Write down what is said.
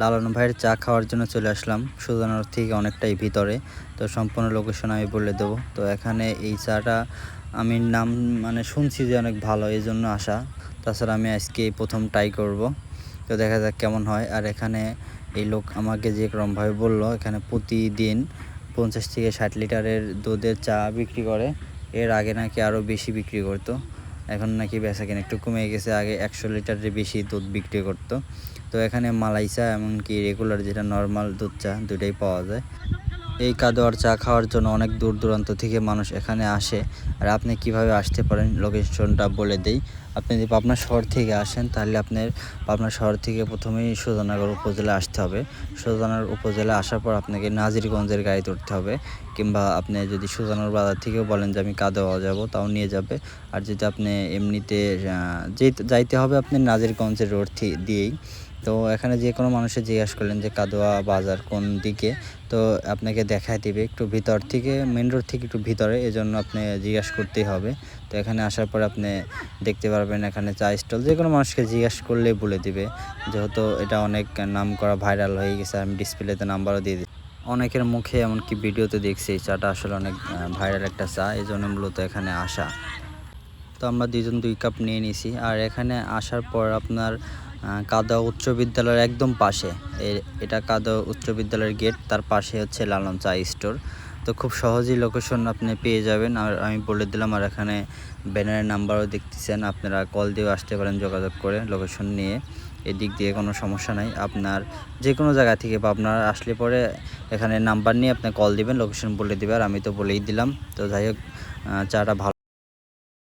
লালন ভাইয়ের চা খাওয়ার জন্য চলে আসলাম। সুজানোর থেকে অনেকটাই ভিতরে। তো সম্পূর্ণ লোকেশন আমি বলে দেবো। তো এখানে এই চাটা আমি নাম মানে শুনছি যে অনেক ভালো এই জন্য আসা। তাছাড়া আমি আজকে প্রথম ট্রাই করব। তো দেখা যাক কেমন হয়। আর এখানে এই লোক আমাকে যে রকমভাবে বলল, এখানে প্রতিদিন পঞ্চাশ থেকে ষাট লিটারের দুধের চা বিক্রি করে। এর আগে নাকি আরও বেশি বিক্রি করতো। এখন নাকি বেচা কেনা একটু কমে গেছে। আগে একশো লিটারের বেশি দুধ বিক্রি করতো। তো এখানে মালাই চা এমনকি রেগুলার যেটা নর্মাল দুধ চা দুটাই পাওয়া যায়। এই কাদোয়ার চা খাওয়ার জন্য অনেক দূর দূরান্ত থেকে মানুষ এখানে আসে। আর আপনি কীভাবে আসতে পারেন লোকেশনটা বলে দেই। আপনি যদি পাবনা শহর থেকে আসেন, তাহলে আপনার পাবনা শহর থেকে প্রথমেই সুজানগর উপজেলা আসতে হবে। সুজানগর উপজেলা আসার পর আপনাকে নাজিরগঞ্জের গাড়ি ধরতে হবে। কিংবা আপনি যদি সুজানগর বাজার থেকেও বলেন যে আমি কাদোয়া যাব, তাও নিয়ে যাবে। আর যদি আপনি এমনিতে যেতে- যাইতে হবে আপনি নাজিরগঞ্জের রোড দিয়েই। তো এখানে যে কোনো মানুষের জিজ্ঞাসা করলেন যে কাদোয়া বাজার কোন দিকে, তো আপনাকে দেখায় দিবে একটু ভিতর থেকে মেন রোড থেকে একটু ভিতরে, এজন্য আপনি জিজ্ঞাসা করতেই হবে। তো এখানে আসার পর আপনি দেখতে পারবেন এখানে চা স্টল, যে কোনো মানুষকে জিজ্ঞাসা করলেই বলে দিবে। যেহেতু এটা অনেক নাম করা ভাইরাল হয়ে গেছে, আমি ডিসপ্লেতে নাম্বারও দিয়ে দিই অনেকের মুখে এমনকি ভিডিওতে দেখছি, এই চাটা আসলে অনেক ভাইরাল একটা চা এই জন্য মূলত এখানে আসা। তো আমরা দুজন দুই কাপ নিয়ে নিছি। আর এখানে আসার পর আপনার কাদা উচ্চ বিদ্যালয়ের একদম পাশে। এটা কাদা উচ্চ বিদ্যালয়ের গেট, তার পাশে হচ্ছে লালন চা স্টোর। তো খুব সহজেই লোকেশন আপনি পেয়ে যাবেন। আর আমি বলে দিলাম, আর এখানে ব্যানারের নাম্বারও দেখতেছেন। আপনারা কল দিয়েও আসতে পারেন যোগাযোগ করে লোকেশন নিয়ে। এদিক দিয়ে কোনো সমস্যা নাই। আপনার যে কোনো জায়গা থেকে বা আপনার আসলে পরে এখানে নাম্বার নিয়ে আপনি কল দিবেন লোকেশন বলে দিবে। আর আমি তো বলেই দিলাম। তো যাই হোক চাটা ভালো